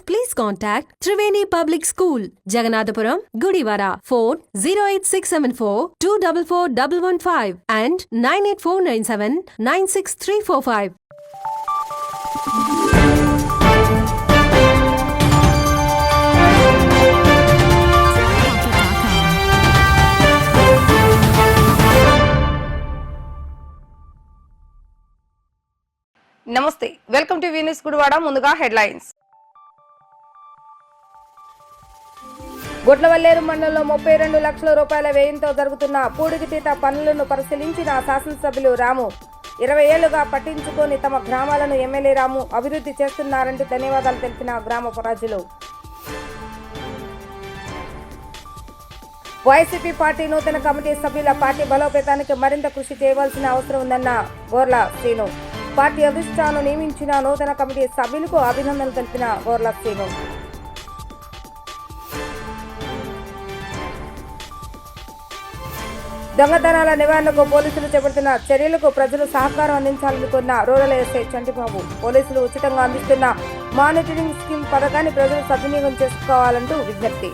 please contact Triveni Public School, Jagannathpuram, Gudivara. Phone 08674 244115 and 98497 96345. నమస్తే welcome to వీనిస్ Gudivada ముందుగా headlines Gudlavalleru మండలంలో ముప్పై రెండు లక్షల రూపాయల వ్యయంతో జరుగుతున్న పూడికితీత పనులను పరిశీలించిన శాసనసభ్యులు రాము. ఇరవై ఏళ్ళుగా పట్టించుకొని తమ గ్రామాలను ఎమ్మెల్యే రాము అభివృద్ధి చేస్తున్నారంటూ ధన్యవాదాలు తెలిపిన గ్రామ ప్రజలు. వైసీపీ పార్టీ నూతన కమిటీ సభ్యుల పార్టీ బలోపేతానికి మరింత కృషి చేయవలసిన అవసరం ఉందన్న గోర్ల శ్రీను. పార్టీ అధిష్టానం నియమించిన నూతన కమిటీ సభ్యులకు అభినందనలు తెలిపిన గోర్ల శ్రీను. దొంగతనాల నివారణకు పోలీసులు చేపడుతున్న చర్యలకు ప్రజలు సహకారం అందించాలని కోరిన రూరల్ ఎస్ఐ చంటిబాబు. పోలీసులు ఉచితంగా అందిస్తున్న మానిటరింగ్ స్కీమ్ పథకాన్ని ప్రజలు సద్వినియోగం చేసుకోవాలంటూ విజ్ఞప్తి.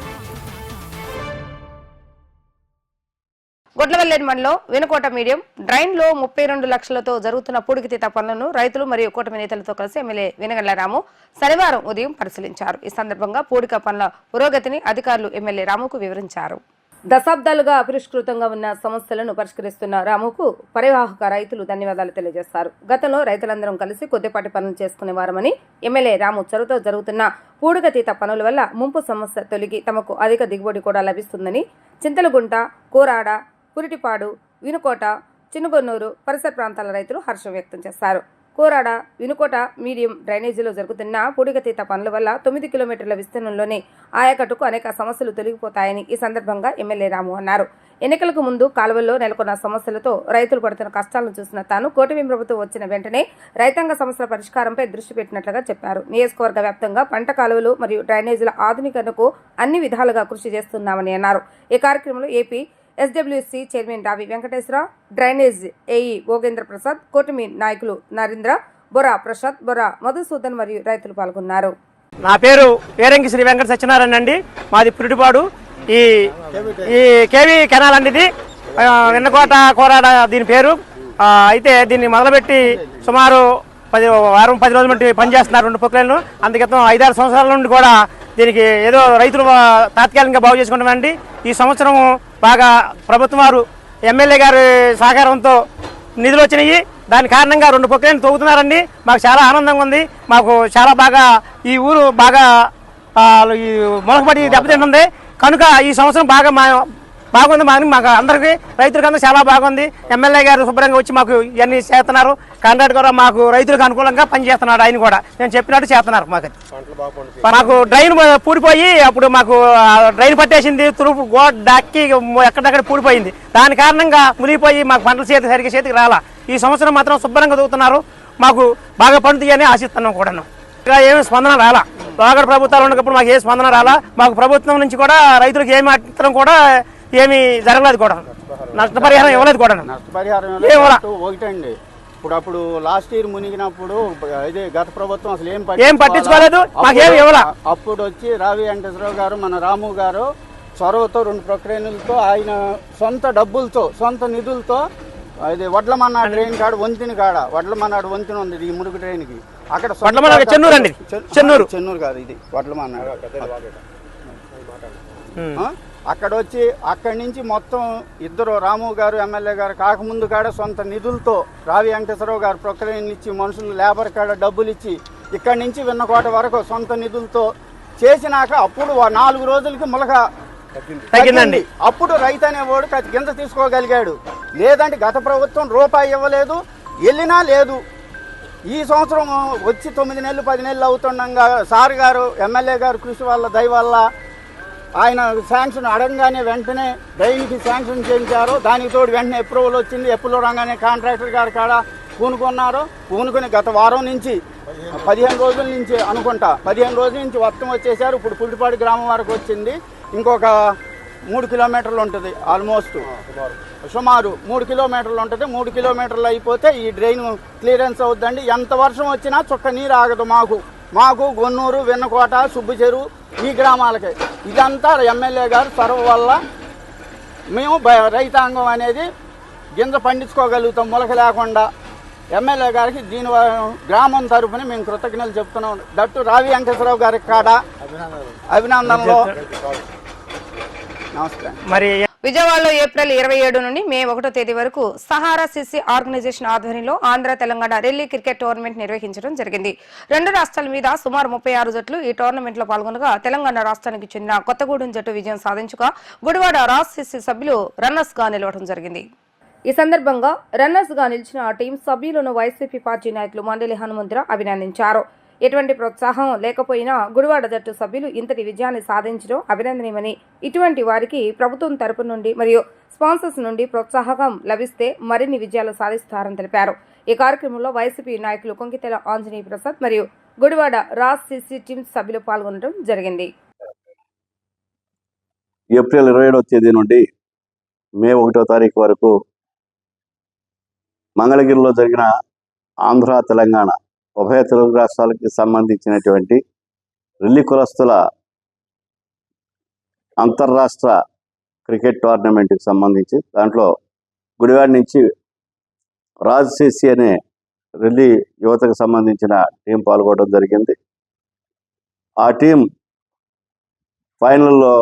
గొడ్లవల్లేరు మండలం వెనుకోట మీడియం డ్రైన్లో ముప్పై రెండు లక్షలతో జరుగుతున్న పూడికితీత పనులను రైతులు మరియు కూటమి నేతలతో కలిసి ఎమ్మెల్యే వెనగళ్ళ రాము శనివారం ఉదయం పరిశీలించారు. ఈ సందర్భంగా పూడిక పనుల పురోగతిని అధికారులు ఎమ్మెల్యే రాముకు వివరించారు. దశాబ్దాలుగా అపరిష్కృతంగా ఉన్న సమస్యలను పరిష్కరిస్తున్న రాముకు పరివాహక రైతులు ధన్యవాదాలు తెలియజేస్తారు గతంలో రైతులందరం కలిసి కొద్దిపాటి పనులు చేసుకునేవారమని ఎమ్మెల్యే రాము చొరవతో జరుగుతున్న పూడికతీత పనుల వల్ల ముంపు సమస్య తొలగి తమకు అధిక దిగుబడి కూడా లభిస్తుందని చింతలగుంట కోరాడ పురిటిపాడు వినుకోట చినుగొన్నూరు పరిసర ప్రాంతాల రైతులు హర్షం వ్యక్తం చేశారు. కోరాడ వినుకోట మీడియం డ్రైనేజీలో జరుగుతున్న పూడికతీత పనుల వల్ల తొమ్మిది కిలోమీటర్ల విస్తీర్ణంలోనే ఆయకట్టుకు అనేక సమస్యలు తొలగిపోతాయని ఈ సందర్భంగా ఎమ్మెల్యే రాము అన్నారు. ఎన్నికలకు ముందు కాలువల్లో నెలకొన్న సమస్యలతో రైతులు పడుతున్న కష్టాలను చూసిన తాను కూటమి ప్రభుత్వం వచ్చిన వెంటనే రైతాంగ సమస్యల పరిష్కారంపై దృష్టి పెట్టినట్లుగా చెప్పారు. నియోజకవర్గ వ్యాప్తంగా పంట కాలువలు మరియు డ్రైనేజీల ఆధునీకరణకు అన్ని విధాలుగా కృషి చేస్తున్నామని అన్నారు. ఈ కార్యక్రమంలో AP SWC chairman Ravi Venkateswara drainage AE Bhogendra Prasad కూటమి నాయకులు నరేంద్ర బొరా ప్రసాద్ బొరా మధుసూదన్ మరియు రైతులు పాల్గొన్నారు. నా పేరు పేరంగి శ్రీ వెంకట సత్యనారాయణ అండి. మాది పురిటిపాడు ఈ ఈ కేవీ కెనాల్ అండి ఇది. వెన్నకోట కోరాడ దీని పేరు. అయితే దీన్ని మొదలుపెట్టి సుమారు పది వారం పది రోజుల నుండి పనిచేస్తున్నారు రెండు పొక్కులను. అందుకితం ఐదారు సంవత్సరాల నుండి కూడా దీనికి ఏదో రైతులు తాత్కాలికంగా బాగు చేసుకుంటామండి ఈ సంవత్సరం బాగా ప్రభుత్వం వారు ఎమ్మెల్యే గారి సహకారంతో నిధులు వచ్చినాయి. దాని కారణంగా రెండు పొక్కలను తవ్వుతున్నారండి. మాకు చాలా ఆనందంగా ఉంది. మాకు చాలా బాగా ఈ ఊరు బాగా ఆ, ఈ మొలకబడి దెబ్బతింటుంది. కనుక ఈ సంవత్సరం బాగా మా బాగుంది మా మాకు అందరికీ రైతులకి అందరూ చాలా బాగుంది. ఎమ్మెల్యే గారు శుభ్రంగా వచ్చి మాకు ఇవన్నీ చేస్తున్నారు. కాంట్రాక్ట్ కూడా మాకు రైతులకు అనుకూలంగా పనిచేస్తున్నాడు ఆయన కూడా. నేను చెప్పినట్టు చేస్తున్నారు మాకు. మాకు డ్రైన్ పూడిపోయి అప్పుడు మాకు డ్రైన్ పట్టేసింది తురుపు గోడ డక్కి ఎక్కడెక్కడ పూడిపోయింది. దాని కారణంగా మునిగిపోయి మాకు పంటల చేతి సరిగ్గా చేతికి రాలా. ఈ సంవత్సరం మాత్రం శుభ్రంగా దూకుతున్నారు మాకు బాగా పండుతాయని ఆశిస్తున్నాం కూడాను. ఇంకా ఏమి స్పందన రాలా. లోగడ ప్రభుత్వాలు ఉన్నప్పుడు మాకు ఏ స్పందన రాలా. మాకు ప్రభుత్వం నుంచి కూడా రైతులకు ఏమి మాత్రం కూడా ఏమి జరగలేదు కూడా. నష్టపరిహారం ఇవ్వలేదు కూడా. నష్టపరిహారం ఒకటండి. ఇప్పుడు అప్పుడు లాస్ట్ ఇయర్ మునిగినప్పుడు ఇది గత ప్రభుత్వం అసలు ఏం ఏం పట్టించుకోలేదు, మాకేం ఇవ్వలా. అప్పుడు వచ్చి రావి వెంకటేశ్వరరావు గారు మన రాము గారు చొరవతో రెండు ప్రక్రియలతో ఆయన సొంత డబ్బులతో సొంత నిధులతో ఇది వడ్లమన్నాడు ట్రైన్ కాడ వంతిని కాడ వడ్లమన్నాడు వంతిన ఉంది ఈ మురుగు ట్రైన్కి అక్కడ చెన్నూరు అండి. చెన్- చెన్నూరు. చెన్నూరు కాదు ఇది వడ్లమన్నాడు. అక్కడ వచ్చి అక్కడి నుంచి మొత్తం ఇద్దరు రాము గారు ఎమ్మెల్యే గారు కాకముందు కాడ సొంత నిధులతో రావి వెంకటేశ్వరరావు గారు ప్రొక్లైన్ ఇచ్చి మనుషులు లేబర్ కాడ డబ్బులు ఇచ్చి ఇక్కడి నుంచి విన్నకోట వరకు సొంత నిధులతో చేసినాక అప్పుడు నాలుగు రోజులకి మొలక తగ్గిందండి. అప్పుడు రైతు అనేవాడు కింద తీసుకోగలిగాడు. లేదంటే గత ప్రభుత్వం రూపాయి ఇవ్వలేదు వెళ్ళినా లేదు. ఈ సంవత్సరం వచ్చి తొమ్మిది నెలలు పది నెలలు అవుతుండగా సార్ గారు ఎమ్మెల్యే గారు కృషి వల్ల దయ వల్ల ఆయన శాంక్షన్ అడగగానే వెంటనే డ్రైన్కి శాంక్షన్ చేయించారు. దానికి తోడు వెంటనే అప్రూవల్ వచ్చింది. అప్రూవల్ రాగానే కాంట్రాక్టర్ గారు కాడ పూనుకున్నారు. పూనుకుని గత వారం నుంచి పదిహేను రోజుల నుంచి అనుకుంటా పదిహేను రోజుల నుంచి మొత్తం వచ్చేసారు. ఇప్పుడు పుల్టిపాడు గ్రామం వరకు వచ్చింది. ఇంకొక మూడు కిలోమీటర్లు ఉంటుంది ఆల్మోస్ట్ సుమారు మూడు కిలోమీటర్లు ఉంటుంది. మూడు కిలోమీటర్లు అయిపోతే ఈ డ్రైన్ క్లియరెన్స్ అవుద్దండి. ఎంత వర్షం వచ్చినా చుక్క నీరు ఆగదు మాకు. మాకు గొన్నూరు వెన్నకోట సుబ్బు చెరువు ఈ గ్రామాలకి. ఇదంతా ఎమ్మెల్యే గారు చొరవ వల్ల మేము రైతాంగం అనేది గింజ పండించుకోగలుగుతాం మొలక లేకుండా. ఎమ్మెల్యే గారికి దీని గ్రామం తరపున మేము కృతజ్ఞతలు చెప్తున్నాం. దట్టు రావి వెంకటేశ్వరరావు గారి కాడ. అభినందనలో. నమస్తే. మరి విజయవాడలో ఏప్రిల్ ఇరవై ఏడు నుండి మే ఒకటో తేదీ వరకు సహారా సిసి ఆర్గనైజేషన్ ఆధ్వర్యంలో ఆంధ్ర తెలంగాణ ఢిల్లీ క్రికెట్ టోర్నమెంట్ నిర్వహించడం జరిగింది. రెండు రాష్ట్రాల మీద సుమారు ముప్పై ఆరు జట్లు ఈ టోర్నమెంట్లో పాల్గొనగా తెలంగాణ రాష్ట్రానికి చెందిన కొత్తగూడెం జట్టు విజయం సాధించగా గుడివాడ రాస్ సిసి సభ్యులు రన్నర్స్గా నిలవడం జరిగింది. ఈ సందర్భంగా రన్నర్స్గా నిలిచిన ఆ టీం సభ్యులను వైసీపీ పార్టీ నాయకులు మండలి హనుమంతరావు అభినందించారు. ఎటువంటి ప్రోత్సాహం లేకపోయినా గుడివాడ జట్టు సభ్యులు ఇంతటి విజయాన్ని సాధించడం అభినందనీయమని ఇటువంటి వారికి ప్రభుత్వం తరపు నుండి మరియు స్పాన్సర్స్ నుండి ప్రోత్సాహకం లభిస్తే మరిన్ని విజయాలు సాధిస్తారని తెలిపారు. ఈ కార్యక్రమంలో వైసీపీ నాయకులు కొంకితెల ఆంజనేయ ప్రసాద్ మరియు గుడివాడ రాజ్ సిసి టీమ్ సభ్యులు పాల్గొనడం జరిగింది. ఏప్రిల్ ఇరవై ఏడవ తేదీ నుండి మే ఒకటో తారీఖు వరకు మంగళగిరిలో జరిగిన ఆంధ్ర తెలంగాణ ఉభయ తెలుగు రాష్ట్రాలకి సంబంధించినటువంటి రిల్లి కులస్తుల అంతర్రాష్ట్ర క్రికెట్ టోర్నమెంట్కి సంబంధించి దాంట్లో గుడివాడ నుంచి రాజ్ సిసి అనే రిల్లీ యువతకు సంబంధించిన టీం పాల్గొనడం జరిగింది. ఆ టీం ఫైనల్లో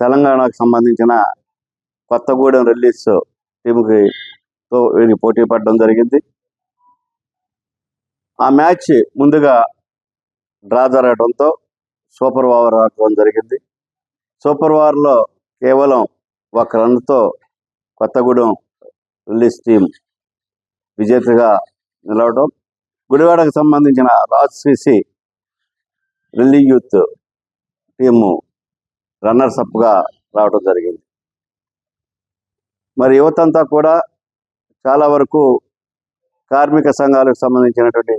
తెలంగాణకు సంబంధించిన కొత్తగూడెం రిలీజ్ టీంకి తో వీరికి పోటీ పడడం జరిగింది. ఆ మ్యాచ్ ముందుగా డ్రా జరగడంతో సూపర్ ఓవర్ ఆడటం జరిగింది. సూపర్ ఓవర్లో కేవలం ఒక రన్తో కొత్తగూడెం రిలీజ్ టీం విజేతగా నిలవడం. గుడివాడకు సంబంధించిన రాజ్ సిసి రిల్లీ యూత్ టీము రన్నర్స్ అప్గా రావడం జరిగింది. మరి యువతంతా కూడా చాలా వరకు కార్మిక సంఘాలకు సంబంధించినటువంటి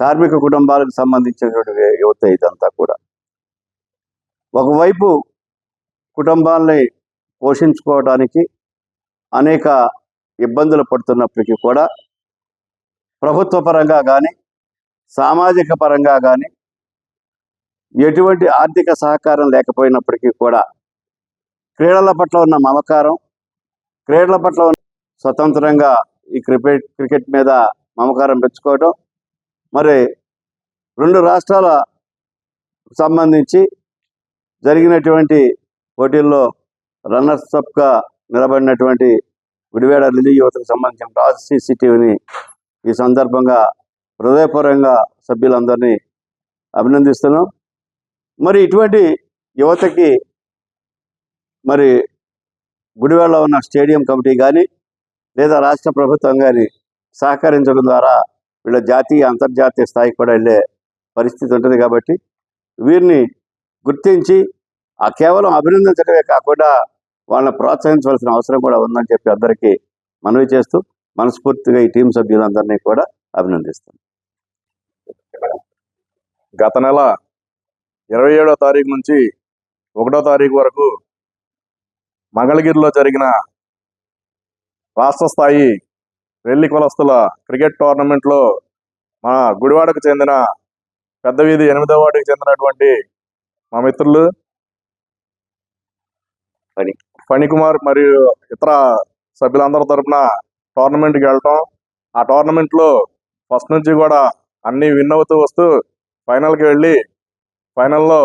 కార్మిక కుటుంబాలకు సంబంధించినటువంటి యువత ఇదంతా కూడా. ఒకవైపు కుటుంబాల్ని పోషించుకోవడానికి అనేక ఇబ్బందులు పడుతున్నప్పటికీ కూడా ప్రభుత్వ పరంగా కానీ సామాజిక పరంగా కానీ ఎటువంటి ఆర్థిక సహకారం లేకపోయినప్పటికీ కూడా క్రీడల పట్ల ఉన్న మమకారం క్రీడల పట్ల ఉన్న స్వతంత్రంగా ఈ క్రికెట్ క్రికెట్ మీద మమకారం పెంచుకోవడం మరి రెండు రాష్ట్రాల సంబంధించి జరిగినటువంటి పోటీల్లో రన్నర్స్ అప్గా నిలబడినటువంటి విడివేడ రిలీ యువతకు సంబంధించిన రాజ్ సిసిటీవీని ఈ సందర్భంగా హృదయపూర్వకంగా సభ్యులందరినీ అభినందిస్తున్నాం. మరి ఇటువంటి యువతకి మరి గుడివాడలో ఉన్న స్టేడియం కమిటీ కానీ లేదా రాష్ట్ర ప్రభుత్వం కానీ సహకరించడం ద్వారా వీళ్ళ జాతీయ అంతర్జాతీయ స్థాయికి కూడా వెళ్ళే పరిస్థితి ఉంటుంది కాబట్టి వీరిని గుర్తించి ఆ కేవలం అభినందించడమే కాకుండా వాళ్ళని ప్రోత్సహించవలసిన అవసరం కూడా ఉందని చెప్పి అందరికీ మనవి చేస్తూ మనస్ఫూర్తిగా ఈ టీం సభ్యులందరినీ కూడా అభినందిస్తాం గత నెల ఇరవై ఏడో తారీఖు నుంచి ఒకటో తారీఖు వరకు మంగళగిరిలో జరిగిన రాష్ట్ర స్థాయి రెల్లి కులస్తుల క్రికెట్ టోర్నమెంట్లో మన గుడివాడకు చెందిన పెద్ద వీధి ఎనిమిదో వార్డుకి చెందినటువంటి మా మిత్రులు ఫణి. ఫణికుమార్ మరియు ఇతర సభ్యులందరి తరపున టోర్నమెంట్కి వెళ్ళటం ఆ టోర్నమెంట్లో ఫస్ట్ నుంచి కూడా అన్ని విన్ అవుతూ వస్తూ ఫైనల్కి వెళ్ళి ఫైనల్లో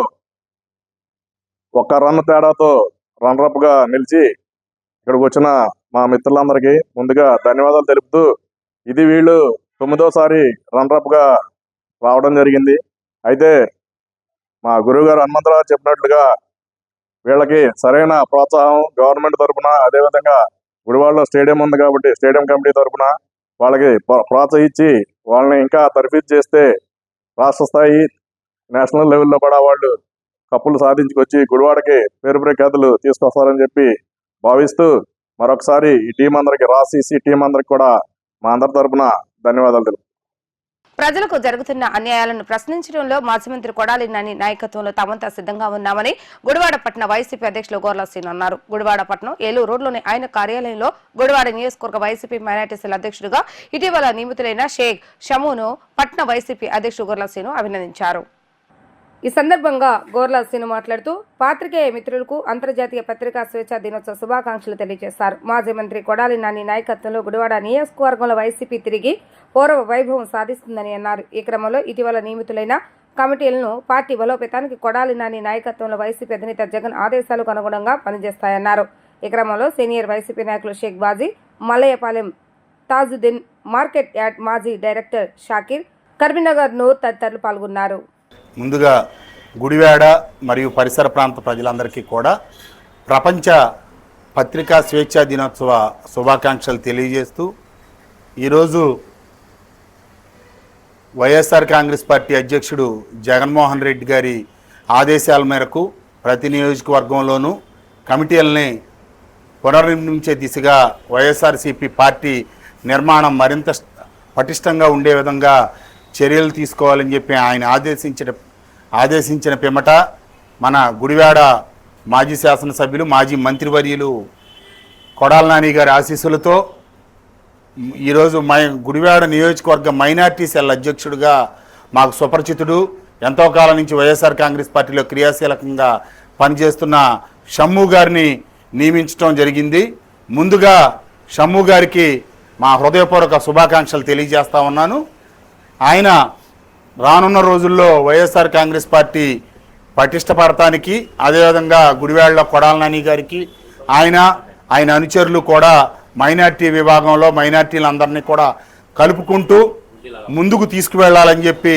ఒక్క రన్ తేడాతో రన్నరప్గా నిలిచి ఇక్కడికి వచ్చిన మా మిత్రులందరికీ ముందుగా ధన్యవాదాలు తెలుపుతూ ఇది వీళ్ళు తొమ్మిదోసారి రన్రప్గా రావడం జరిగింది. అయితే మా గురువు గారు హనుమంతరావు చెప్పినట్లుగా వీళ్ళకి సరైన ప్రోత్సాహం గవర్నమెంట్ తరఫున అదేవిధంగా గుడివాడలో స్టేడియం ఉంది కాబట్టి స్టేడియం కమిటీ తరపున వాళ్ళకి ప్రోత్సహించి వాళ్ళని ఇంకా తర్ఫీదు చేస్తే రాష్ట్ర స్థాయి నేషనల్ లెవెల్లో కూడా వాళ్ళు కప్పులు సాధించుకొచ్చి గుడివాడకి పేరు ప్రఖ్యాతులు తీసుకొస్తారని చెప్పి భావిస్తూ మరొకసారి ఈ టీం అందరికి రాసిసి టీం అందరికి కూడా మా అందరి తరఫున ధన్యవాదాలు తెలుపు ప్రజలకు జరుగుతున్న అన్యాయాలను ప్రశ్నించడంలో మాజీ మంత్రి కొడాలి నాని నాయకత్వంలో తమంతా సిద్ధంగా ఉన్నామని గుడివాడ పట్టణ వైసీపీ అధ్యక్షులు గోర్లా అన్నారు. గుడివాడ పట్టణం ఏలూరు రోడ్లోని ఆయన కార్యాలయంలో గుడివాడ నియోజకవర్గ వైసీపీ మైనార్టీసీల అధ్యక్షుడిగా ఇటీవల నియమితులైన షేక్ షమూను పట్న వైసీపీ అధ్యక్షుడు గోర్లా అభినందించారు. ఈ సందర్భంగా గోర్లా సీను మాట్లాడుతూ పాత్రికేయ మిత్రులకు అంతర్జాతీయ పత్రికా స్వేచ్ఛా దినోత్సవ శుభాకాంక్షలు తెలియజేశారు మాజీ మంత్రి కొడాలి నాని నాయకత్వంలో గుడివాడ నియోజకవర్గంలో వైసీపీ తిరిగి పూర్వ వైభవం సాధిస్తుందని అన్నారు. ఈ క్రమంలో ఇటీవల నియమితులైన కమిటీలను పార్టీ బలోపేతానికి కొడాలి నాని నాయకత్వంలో వైసీపీ అధినేత జగన్ ఆదేశాలకు అనుగుణంగా పనిచేస్తాయన్నారు. ఈ క్రమంలో సీనియర్ వైసీపీ నాయకులు షేక్ బాజీ మల్లయ్యపాలెం తాజుద్దీన్ మార్కెట్ యార్డ్ మాజీ డైరెక్టర్ షాకీర్ కరీంనగర్ నూర్ తదితరులు పాల్గొన్నారు. ముందుగా గుడివాడ మరియు పరిసర ప్రాంత ప్రజలందరికీ కూడా ప్రపంచ పత్రికా స్వేచ్ఛా దినోత్సవ శుభాకాంక్షలు తెలియజేస్తూ ఈరోజు వైఎస్ఆర్ కాంగ్రెస్ పార్టీ అధ్యక్షుడు జగన్మోహన్ రెడ్డి గారి ఆదేశాల మేరకు ప్రతి నియోజకవర్గంలోనూ కమిటీలని పునర్నిర్మించే దిశగా వైఎస్ఆర్సీపీ పార్టీ నిర్మాణం మరింత పటిష్టంగా ఉండే విధంగా చర్యలు తీసుకోవాలని చెప్పి ఆయన ఆదేశించిన ఆదేశించిన పిమ్మట మన గుడివాడ మాజీ శాసనసభ్యులు మాజీ మంత్రివర్యులు కొడాల నాని గారి ఆశీస్సులతో ఈరోజు మై గుడివాడ నియోజకవర్గ మైనార్టీ సెల్ అధ్యక్షుడిగా మాకు సుపరిచితుడు ఎంతో కాలం నుంచి వైఎస్ఆర్ కాంగ్రెస్ పార్టీలో క్రియాశీలకంగా పనిచేస్తున్న షమ్ము గారిని నియమించడం జరిగింది. ముందుగా షమ్ము గారికి మా హృదయపూర్వక శుభాకాంక్షలు తెలియజేస్తా ఉన్నాను. ఆయన రానున్న రోజుల్లో వైఎస్ఆర్ కాంగ్రెస్ పార్టీ పటిష్టపడటానికి అదేవిధంగా గుడివేళ్ళ కొడాల నాని గారికి ఆయన ఆయన అనుచరులు కూడా మైనార్టీ విభాగంలో మైనార్టీలందరినీ కూడా కలుపుకుంటూ ముందుకు తీసుకువెళ్ళాలని చెప్పి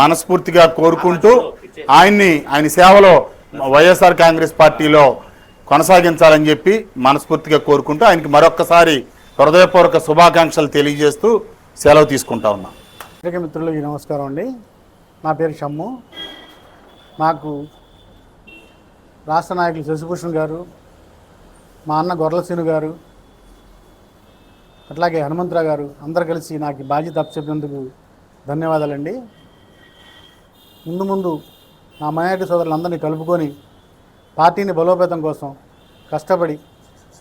మనస్ఫూర్తిగా కోరుకుంటూ ఆయన్ని ఆయన సేవలో వైఎస్ఆర్ కాంగ్రెస్ పార్టీలో కొనసాగించాలని చెప్పి మనస్ఫూర్తిగా కోరుకుంటూ ఆయనకి మరొక్కసారి హృదయపూర్వక శుభాకాంక్షలు తెలియజేస్తూ సెలవు తీసుకుంటా ఉన్నాం. పత్రిక మిత్రులకి నమస్కారం అండి. నా పేరు షమ్ము. నాకు రాష్ట్ర నాయకులు శశిభూషణ్ గారు మా అన్న గొర్రలసీను గారు అట్లాగే హనుమంతరావు గారు అందరు కలిసి నాకు బాధ్యత అప్పచెప్పినందుకు ధన్యవాదాలండి. ముందు ముందు నా మైనార్టీ సోదరులందరినీ కలుపుకొని పార్టీని బలోపేతం కోసం కష్టపడి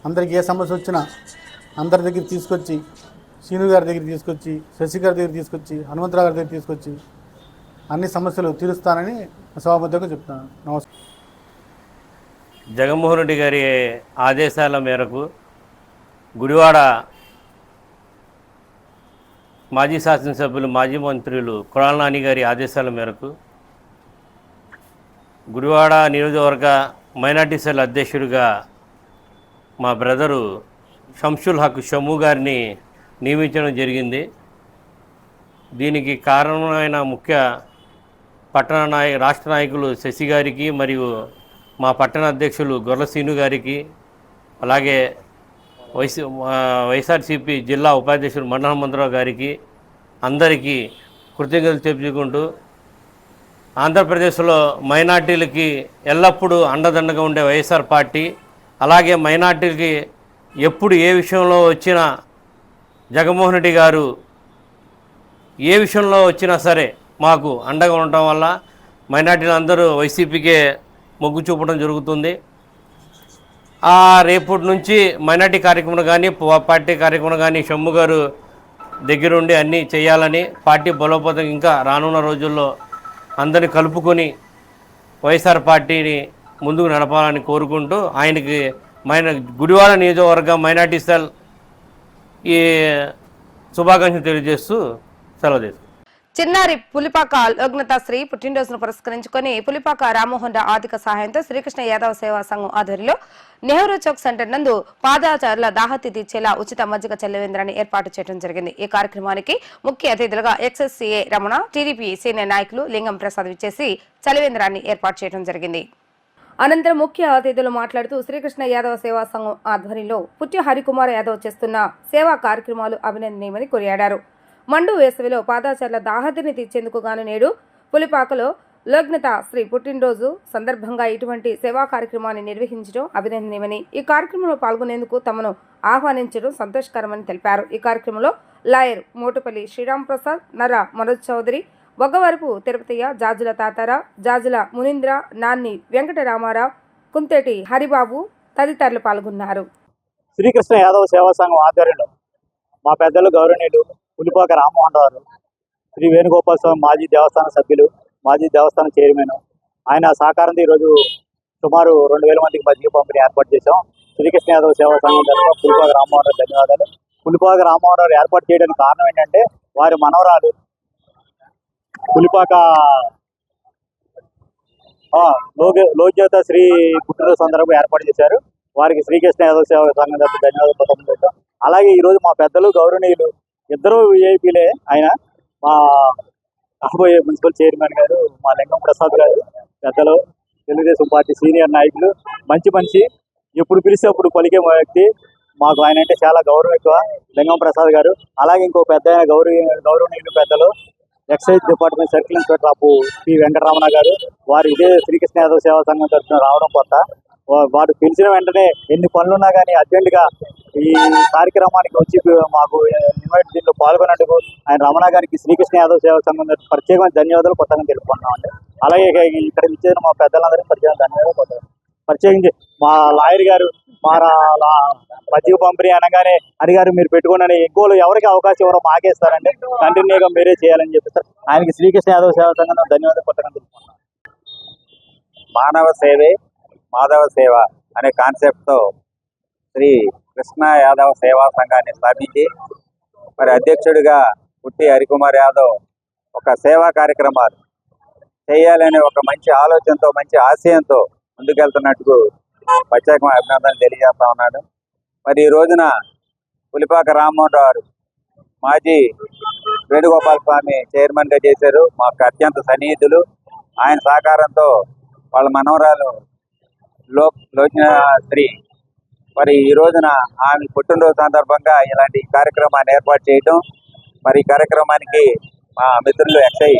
అందరికి ఏ సమస్య వచ్చినా అందరి దగ్గర తీసుకొచ్చి సీను గారి దగ్గర తీసుకొచ్చి శశి గారి దగ్గర తీసుకొచ్చి హనుమంతరావు గారి దగ్గర తీసుకొచ్చి అన్ని సమస్యలు తీరుస్తానని సభాపతిగా చెప్తున్నాను. నమస్కారం. జగన్మోహన్ రెడ్డి గారి ఆదేశాల మేరకు గుడివాడ మాజీ శాసనసభ్యులు మాజీ మంత్రులు కొడాల నాని గారి ఆదేశాల మేరకు గుడివాడ నియోజకవర్గ మైనార్టీ సెల్ అధ్యక్షుడిగా మా బ్రదరు షంషుల్ హక్ షము గారిని నియమించడం జరిగింది. దీనికి కారణమైన ముఖ్య పట్టణ నాయ రాష్ట్ర నాయకులు శశి గారికి మరియు మా పట్టణ అధ్యక్షులు గొర్రసీను గారికి అలాగే వైసీ వైఎస్ఆర్సీపీ జిల్లా ఉపాధ్యక్షుడు మండల మంత్రరావు గారికి అందరికీ కృతజ్ఞతలు చెప్పుకుంటూ ఆంధ్రప్రదేశ్లో మైనార్టీలకి ఎల్లప్పుడూ అండదండగా ఉండే వైఎస్ఆర్ పార్టీ అలాగే మైనార్టీలకి ఎప్పుడు ఏ విషయంలో వచ్చినా జగన్మోహన్ రెడ్డి గారు ఏ విషయంలో వచ్చినా సరే మాకు అండగా ఉండటం వల్ల మైనార్టీలు అందరూ వైసీపీకే మొగ్గు చూపడం జరుగుతుంది. ఆ రేపటి నుంచి మైనార్టీ కార్యక్రమం కానీ పార్టీ కార్యక్రమం కానీ షమ్ము గారు దగ్గరుండి అన్నీ చేయాలని పార్టీ బలోపేతం ఇంకా రానున్న రోజుల్లో అందరిని కలుపుకొని వైఎస్ఆర్ పార్టీని ముందుకు నడపాలని కోరుకుంటూ ఆయనకి మైన గుడివాడ నియోజకవర్గం మైనార్టీ సెల్ ఈ శుభాకాంక్షలు తెలియజేస్తూ సెలవు తీసుకుంటాం చిన్నారి పులిపాక లగ్నత శ్రీ పుట్టినరోజును పురస్కరించుకొని పులిపాక రామోహన్ ఆర్థిక సహాయంతో శ్రీకృష్ణ యాదవ సేవా సంఘం ఆధ్వర్యంలో నెహ్రూ చౌక్ సెంటర్ నందు పాదాచారుల దాహతి తీర్చేలా ఉచిత మజ్జిగ చెల్లవేంద్రాన్ని ఏర్పాటు చేయడం జరిగింది. ఈ కార్యక్రమానికి ముఖ్య అతిథులుగా ఎక్స్ఎస్సీఏ రమణ టీడీపీ సీనియర్ నాయకులు లింగం ప్రసాద్ విచ్చేసి చలివేంద్రాన్ని ఏర్పాటు చేయడం జరిగింది. అనంతరం ముఖ్య అతిథులు మాట్లాడుతూ శ్రీకృష్ణ యాదవ సేవా సంఘం ఆధ్వర్యంలో పుట్టి హరికుమార్ యాదవ్ చేస్తున్న సేవా కార్యక్రమాలు అభినందనీయమని కొనియాడారు. మండు వేసవిలో పాదాచార్ల దాహతిని తీర్చేందుకు గాను నేడు పులిపాకలో లగ్నత శ్రీ పుట్టినరోజు సందర్భంగా ఇటువంటి సేవా కార్యక్రమాన్ని నిర్వహించడం అభినందనీయమని ఈ కార్యక్రమంలో పాల్గొనేందుకు తమను ఆహ్వానించడం సంతోషకరమని తెలిపారు. ఈ కార్యక్రమంలో లాయర్ మోటుపల్లి శ్రీరామ్ ప్రసాద్ నర మనోజ్ చౌదరి బొగ్గవరపు తిరుపతయ్య జాజుల తాతార జాజుల మునీంద్ర నాన్ని వెంకటరామారావు కుంతేటి హరిబాబు తదితరులు పాల్గొన్నారు. శ్రీకృష్ణ యాదవ సేవా సంఘం ఆధ్వర్యంలో మా పెద్దలు గౌరవనీయులు పులిపాక రామ్మోహన్ రావు శ్రీ వేణుగోపాల స్వామి మాజీ దేవస్థాన సభ్యులు మాజీ దేవస్థానం చైర్మన్. ఆయన సహకారంతో ఈరోజు సుమారు రెండు వేల మందికి మధ్య పంపిణీ ఏర్పాటు చేశాం. శ్రీకృష్ణ యాదవ సేవా సంఘం తరఫున పులిపాక రామ్మోహన్ రావు ధన్యవాదాలు. పులిపాక రామ్మోహన్ రావు ఏర్పాటు చేయడానికి కారణం ఏంటంటే వారి మనవరాలు పులిపాక. ఆ, లోక్యోత శ్రీ పుట్టినరోజు సందర్భంగా ఏర్పాటు చేశారు. వారికి శ్రీకృష్ణ యాదవ సేవ సంఘం తరఫున ధన్యవాదాలు తెలియజేస్తాం. అలాగే ఈరోజు మా పెద్దలు గౌరవనీయులు ఇద్దరు విఐపీలే ఆయన. మా కాబోయే మున్సిపల్ చైర్మన్ గారు మా లింగం ప్రసాద్ గారు పెద్దలు తెలుగుదేశం పార్టీ సీనియర్ నాయకులు. మంచి మంచి ఎప్పుడు పిలిస్తే అప్పుడు పలికే వ్యక్తి. మాకు ఆయన అంటే చాలా గౌరవం ఎక్కువ. లింగం ప్రసాద్ గారు. అలాగే ఇంకో పెద్ద గౌరవ గౌరవనీయులు పెద్దలు ఎక్సైజ్ డిపార్ట్మెంట్ సర్కిల్ ఇన్స్పెక్టర్ అప్పు పి వెంకటరమణ గారు. వారు ఇదే శ్రీకృష్ణ యాదవ్ సేవా సంఘం తరఫున రావడం కొత్త. వారు పిలిచిన వెంటనే ఎన్ని పనులున్నా కానీ అర్జెంటుగా ఈ కార్యక్రమానికి వచ్చి మాకు ఇన్వైట్ దీనిలో పాల్గొన్నందుకు ఆయన రమణ గారికి శ్రీకృష్ణ యాదవ్ సేవా సంఘం ప్రత్యేకమైన ధన్యవాదాలు కొత్తగా తెలుపుకుంటున్నాం అండి అలాగే ఇక ఇక్కడ ఇచ్చేసిన మా పెద్దలందరికీ ప్రత్యేక ధన్యవాదాలు కొత్తగా. ప్రత్యేకించి మా లాయర్ గారు మా లా- మజ్జిగ పంపిణీ అనగానే హరి గారు మీరు పెట్టుకున్న ఎక్కువలు ఎవరికి అవకాశం ఎవరో మాకేస్తారండి కంటిన్యూగా మీరే చేయాలని చెప్పిస్తారు ఆయనకి శ్రీకృష్ణ యాదవ్ సేవ సంఘం ధన్యవాదాలు కొత్తగా మానవ సేవే మాధవ సేవ అనే కాన్సెప్ట్తో శ్రీ కృష్ణ యాదవ సేవా సంఘాన్ని స్థాపించి మరి అధ్యక్షుడిగా పుట్టి హరికుమార్ యాదవ్ ఒక సేవా కార్యక్రమాలు చేయాలనే ఒక మంచి ఆలోచనతో మంచి ఆశయంతో ముందుకెళ్తున్నట్టు ప్రత్యేకమైన అభినందనలు తెలియజేస్తా ఉన్నాడు మరి ఈ రోజున పులిపాక రామ్మోహన్ గారు మాజీ వేణుగోపాల స్వామి చైర్మన్గా చేశారు. మాకు అత్యంత సన్నిహితులు. ఆయన సహకారంతో వాళ్ళ మనవరాలు లో లోచనాశ్రీ మరి ఈ రోజున ఆమె పుట్టినరోజు సందర్భంగా ఇలాంటి కార్యక్రమాన్ని ఏర్పాటు చేయడం మరి ఈ కార్యక్రమానికి మా మిత్రులు ఎస్ఐ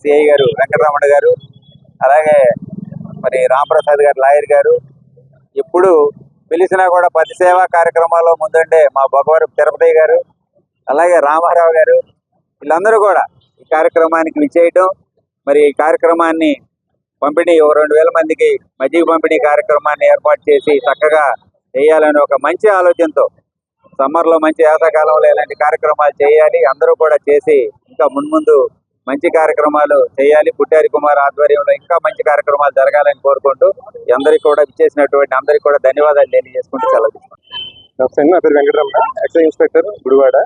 సిఐ గారు వెంకటరమణ గారు అలాగే మరి రామప్రసాద్ గారు లాయర్ గారు ఎప్పుడు పిలిచినా కూడా పది సేవా కార్యక్రమాల్లో ముందుండే మా భగవరపు తిరుపతి గారు అలాగే రామారావు గారు వీళ్ళందరూ కూడా ఈ కార్యక్రమానికి విచ్చేయటం. మరి ఈ కార్యక్రమాన్ని పంపిణీ ఓ రెండు వేల మందికి మజ్జిగ పంపిణీ కార్యక్రమాన్ని ఏర్పాటు చేసి చక్కగా చేయాలని ఒక మంచి ఆలోచనతో సమ్మర్లో మంచి వేసవకాలంలో ఇలాంటి కార్యక్రమాలు చేయాలి అందరూ కూడా చేసి ఇంకా మున్ముందు మంచి కార్యక్రమాలు చేయాలి. పుట్టారి కుమార్ ఆధ్వర్యంలో ఇంకా మంచి కార్యక్రమాలు జరగాలని కోరుకుంటూ అందరికీ కూడా ఇచ్చేసినటువంటి అందరికీ కూడా ధన్యవాదాలు తెలియజేసుకుంటూ సెలవు నమస్తే నా పేరు వెంకటరమణ ఎక్సైజ్ ఇన్స్పెక్టర్ గుడివాడ.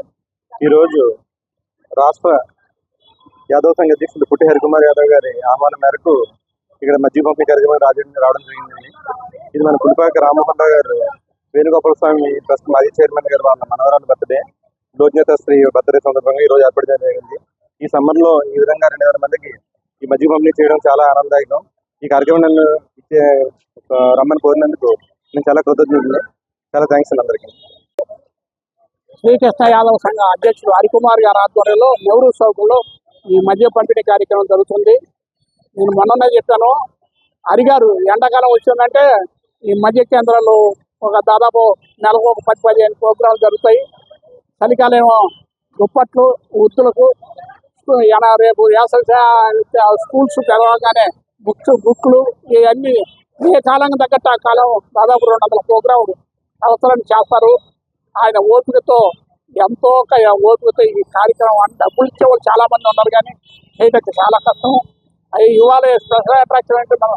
ఈరోజు రాష్ట్ర యాదవ్ సంఘ అధ్యక్షుడు పుట్టి హరికుమార్ యాదవ్ గారి ఆహ్వానం మేరకు ఇక్కడ మధ్య పంపిణీ కార్యక్రమం రాజధాని రావడం జరిగింది ఇది మన పులిపాక రామమోహన్ రావు గారు వేణుగోపాల స్వామి ట్రస్ట్ మాజీ చైర్మన్ గారు వాళ్ళ మనవరాలు బర్త్డే లోజ్ఞత శ్రీ బర్త్డే సందర్భంగా ఈ రోజు జరిగింది. ఈ సమ్మర్లో ఈ విధంగా రెండు వేల మందికి ఈ మధ్య పంపిణీ చేయడం చాలా ఆనందదాయకం. ఈ కార్యక్రమం ఇచ్చే రమ్మని కోరినందుకు నేను చాలా కృతజ్ఞతలు చాలా థ్యాంక్స్ అండి అందరికీ. శ్రీకృష్ణ యాదవ్ సంఘ అధ్యక్షుడు హరికుమార్ గారి ఆధ్వర్యంలో నెహ్రూ చౌక్లో ఈ మద్య పంపిణీ కార్యక్రమం జరుగుతుంది. నేను మొన్ననే చెప్పాను హరిగారు ఎండాకాలం వచ్చిందంటే ఈ మద్య కేంద్రాలు ఒక దాదాపు నెలకు ఒక పది పదిహేను ప్రోగ్రాంలు జరుగుతాయి. చలికాలం దుప్పట్లు వృత్తులకు రేపు వేసవి స్కూల్స్ తెలవగానే బుక్స్ బుక్లు ఇవన్నీ ఏ కాలానికి తగ్గట్టు ఆ కాలం దాదాపు రెండు వందల ప్రోగ్రాములు అవసరాన్ని చేస్తారు. ఆయన ఓపికతో ఎంతో ఒక ఓపికతో ఈ కార్యక్రమం డబ్బులు ఇచ్చే వాళ్ళు చాలా మంది ఉన్నారు కానీ చేయటం చాలా కష్టం. అవి ఇవాళ స్పెషల్ అట్రాక్షన్ అంటే మన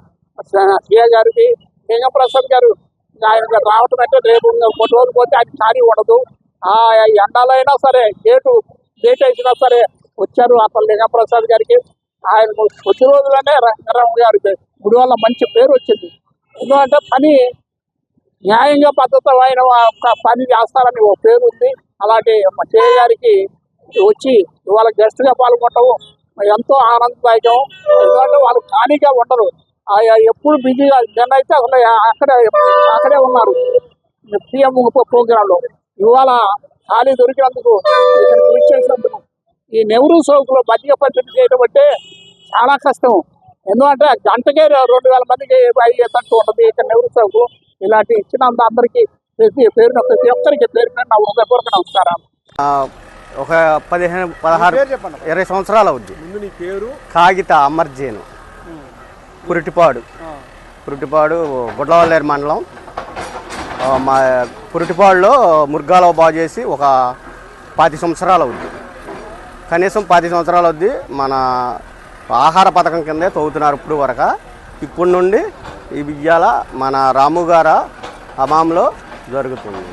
సీఏ గారికి లింగం ప్రసాద్ గారు ఆయన రావటం అంటే రేపు కొన్ని రోజులు పోతే అది ఖాళీ ఉండదు. ఆ ఎండాలైనా సరే గేటు గేట్ వేసినా సరే వచ్చారు అతను లింగం ప్రసాద్ గారికి. ఆయన కొద్ది రోజులనే రంగారావు గారికి. గుడి వల్ల మంచి పేరు వచ్చింది. ఎందుకంటే పని న్యాయంగా పద్ధతి అయిన ఒక పని చేస్తారని ఓ పేరు ఉంది. అలాంటి మా చేయ గారికి వచ్చి ఇవాళ గెస్ట్గా పాల్గొనడం ఎంతో ఆనందదాయకం. ఎందుకంటే వాళ్ళు ఖాళీగా ఉండరు. ఆ- ఎప్పుడు బిజీగా నిన్న అయితే అసలు అక్కడే అక్కడే ఉన్నారు. సీఎం ప్రోగ్రాంలో. ఇవాళ ఖాళీ దొరికినందుకు ఇచ్చేసినందుకు ఈ నెహ్రూ సౌకులో మధ్య పద్ధతి చేయడం అంటే చాలా కష్టం. ఎందుకంటే గంటకే రెండు వేల మందికి అయ్యేటట్టు ఉంటుంది ఇక్కడ నెహ్రూ చౌక్. ఇలాంటి ఇచ్చినంత అందరికీ ప్రతి పేరున ప్రతి ఒక్కరికి పేరు నా హృదయపూర్వక నమస్కారం ఒక పదిహేను పదహారు ఇరవై సంవత్సరాలు అవుద్ది. పేరు. కాగిత అమర్జేను. పురిటిపాడు. పురిటిపాడు గుడ్లవల్లేరు మండలం. ఆ, మా పురిటిపాడులో ముర్గాలో బాగు చేసి ఒక పది సంవత్సరాలు అవుద్ది. కనీసం పది సంవత్సరాలు అవుద్ది మన ఆహార పథకం కిందే తవ్వుతున్నారు ఇప్పుడు వరకు. ఇప్పటి నుండి ఈ విద్యాల మన రాము గార హమాంలో జరుగుతుంది.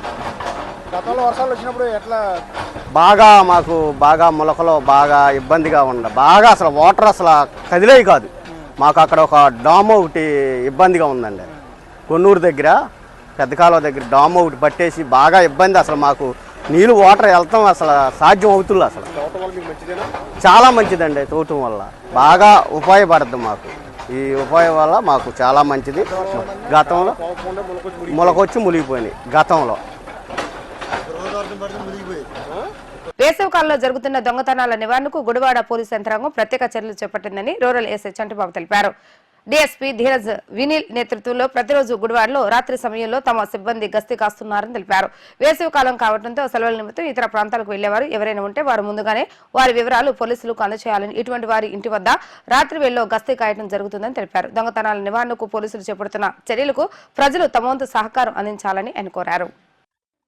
గతంలో వర్షాలు వచ్చినప్పుడు ఎట్లా? బాగా మాకు బాగా మొలకలో బాగా ఇబ్బందిగా ఉండ బాగా అసలు వాటర్ అసలు కదిలేవి కాదు. మాకు అక్కడ ఒక డామ్ ఒకటి ఇబ్బందిగా ఉందండి. కొన్నూరు దగ్గర పెద్ద కాలువ దగ్గర డామ్ ఒకటి పట్టేసి బాగా ఇబ్బంది అసలు మాకు నీళ్ళు వాటర్ వెళ్తాం అసలు సాధ్యం అవుతుంది అసలు. చదవటం వల్ల మీకు మంచిదేనా? చాలా మంచిదండి తోటం వల్ల. బాగా ఉపయోగపడుతుంది మాకు. ఈ ఉపాయం వల్ల మాకు చాలా మంచిది. గతంలో మొలకొచ్చి మునిగిపోయినాయి. గతంలో. రోజుదార్థం పడితే మురిగిపోయి వేసవి కాలంలో జరుగుతున్న దొంగతనాల నివారణకు గుడివాడ పోలీసు యంత్రాంగం ప్రత్యేక చర్యలు చేపట్టిందని రూరల్ ఎస్ఐ చంటిబాబు తెలిపారు. డీఎస్పీ ధీరజ్ వినిల్ నేతృత్వంలో ప్రతిరోజు గుడివాడలో రాత్రి సమయంలో తమ సిబ్బంది గస్తీ కాస్తున్నారని తెలిపారు. వేసవి కాలం కావడంతో సెలవుల నిమిత్తం ఇతర ప్రాంతాలకు వెళ్ళేవారు ఎవరైనా ఉంటే వారు ముందుగానే వారి వివరాలు పోలీసులకు అందజేయాలని ఇటువంటి వారి ఇంటి వద్ద రాత్రి వేళలో గస్తీ కాయటం జరుగుతుందని తెలిపారు. దొంగతనాల నివారణకు పోలీసులు చేపడుతున్న చర్యలకు ప్రజలు తమ వంతు సహకారం అందించాలని ఆయన కోరారు.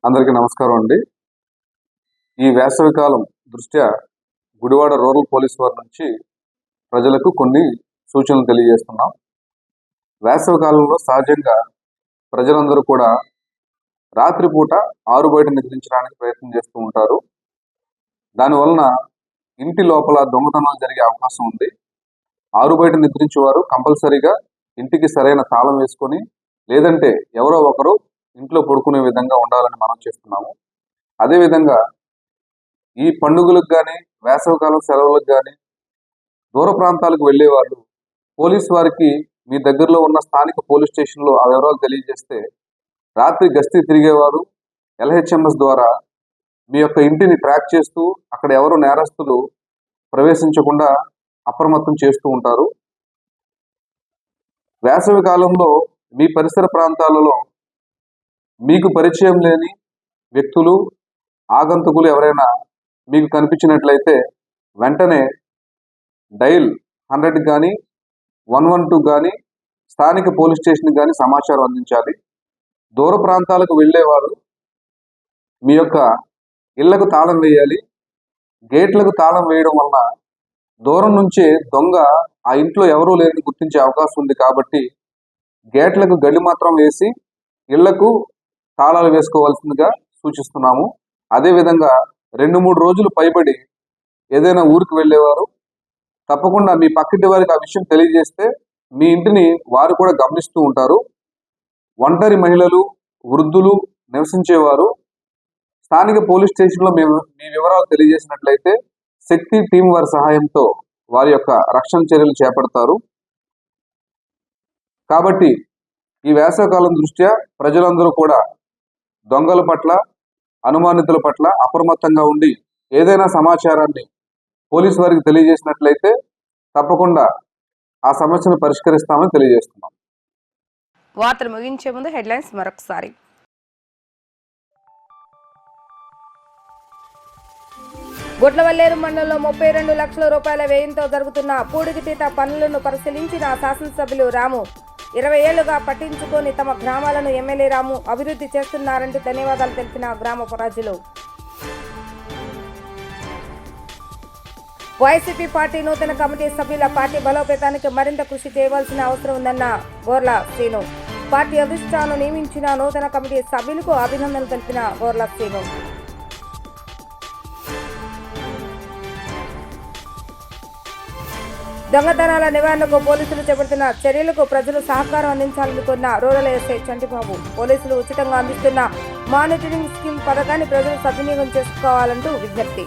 అందరికీ నమస్కారం అండి. ఈ వేసవి కాలం దృష్ట్యా గుడివాడ రూరల్ పోలీస్ వారి నుంచి ప్రజలకు కొన్ని సూచనలు తెలియజేస్తున్నాం. వేసవి కాలంలో సహజంగా ప్రజలందరూ కూడా రాత్రిపూట ఆరు బయట నిద్రించడానికి ప్రయత్నం చేస్తూ ఉంటారు. దానివలన ఇంటి లోపల దొంగతనాలు జరిగే అవకాశం ఉంది. ఆరు బయట నిద్రించేవారు కంపల్సరీగా ఇంటికి సరైన తాళం వేసుకొని లేదంటే ఎవరో ఒకరు ఇంట్లో పడుకునే విధంగా ఉండాలని మనం చేస్తున్నాము. అదేవిధంగా ఈ పండుగలకు కానీ వేసవకాలం సెలవులకు కానీ దూర ప్రాంతాలకు వెళ్ళే వాళ్ళు పోలీస్ వారికి మీ దగ్గరలో ఉన్న స్థానిక పోలీస్ స్టేషన్లో ఆ వివరాలు తెలియజేస్తే రాత్రి గస్తీ తిరిగేవారు ఎల్హెచ్ఎంఎస్ ద్వారా మీ యొక్క ఇంటిని ట్రాక్ చేస్తూ అక్కడ ఎవరు నేరస్తులు ప్రవేశించకుండా అప్రమత్తం చేస్తూ ఉంటారు. వేసవి కాలంలో మీ పరిసర ప్రాంతాలలో మీకు పరిచయం లేని వ్యక్తులు ఆగంతుకులు ఎవరైనా మీకు కనిపించినట్లయితే వెంటనే డైల్ హండ్రెడ్ కానీ వన్ వన్ టూ కానీ స్థానిక పోలీస్ స్టేషన్ కానీ సమాచారం అందించాలి. దూర ప్రాంతాలకు వెళ్ళేవారు మీ యొక్క ఇళ్ళకు తాళం వేయాలి. గేట్లకు తాళం వేయడం వలన దూరం నుంచే దొంగ ఆ ఇంట్లో ఎవరూ లేరని గుర్తించే అవకాశం ఉంది కాబట్టి గేట్లకు గడి మాత్రం వేసి ఇళ్ళకు తాళాలు వేసుకోవాల్సిందిగా సూచిస్తున్నాము. అదేవిధంగా రెండు మూడు రోజులు పైబడి ఏదైనా ఊరికి వెళ్ళేవారు తప్పకుండా మీ పక్కింటి వారికి ఆ విషయం తెలియజేస్తే మీ ఇంటిని వారు కూడా గమనిస్తూ ఉంటారు. ఒంటరి మహిళలు వృద్ధులు నివసించేవారు. స్థానిక పోలీస్ స్టేషన్లో మేము మీ వివరాలు తెలియజేసినట్లయితే శక్తి టీం వారి సహాయంతో వారి యొక్క రక్షణ చర్యలు చేపడతారు. కాబట్టి ఈ వేసవకాలం దృష్ట్యా ప్రజలందరూ కూడా దొంగల పట్ల అనుమానితుల పట్ల అప్రమత్తంగా ఉండి ఏదైనా సమాచారాన్ని పోలీస్ వారికి తెలియజేసినట్లయితే తప్పకుండా ఆ సమస్యను పరిష్కరిస్తామని తెలియజేస్తున్నాం. వార్తలు ముగించే ముందు హెడ్లైన్స్ మరొకసారి. గుట్లవల్లేరు మండలంలో ముప్పై రెండు లక్షల రూపాయల వ్యయంతో జరుగుతున్న పూడికితీత పనులను పరిశీలించిన శాసనసభ్యులు రాము. ఇరవై ఏళ్ళుగా పట్టించుకొని తమ గ్రామాలను ఎమ్మెల్యే రాము అభివృద్ధి చేస్తున్నారంటూ ధన్యవాదాలు తెలిపిన గ్రామ ప్రజలు వైసీపీ పార్టీ నూతన కమిటీ సభ్యుల పార్టీ బలోపేతానికి మరింత కృషి చేయవలసిన అవసరం ఉందన్న గోర్ల శ్రీను. పార్టీ అధిష్టానం నియమించిన నూతన కమిటీ సభ్యులకు అభినందనలు తెలిపిన గోర్ల శ్రీను. దొంగతనాల నివారణకు పోలీసులు చేపడుతున్న చర్యలకు ప్రజలు సహకారం అందించాలని కోరిన రూరల్ ఎస్ఐ చంటిబాబు. పోలీసులు ఉచితంగా అందిస్తున్న మానిటరింగ్ స్కీమ్ పథకాన్ని ప్రజలు సద్వినియోగం చేసుకోవాలంటూ విజ్ఞప్తి.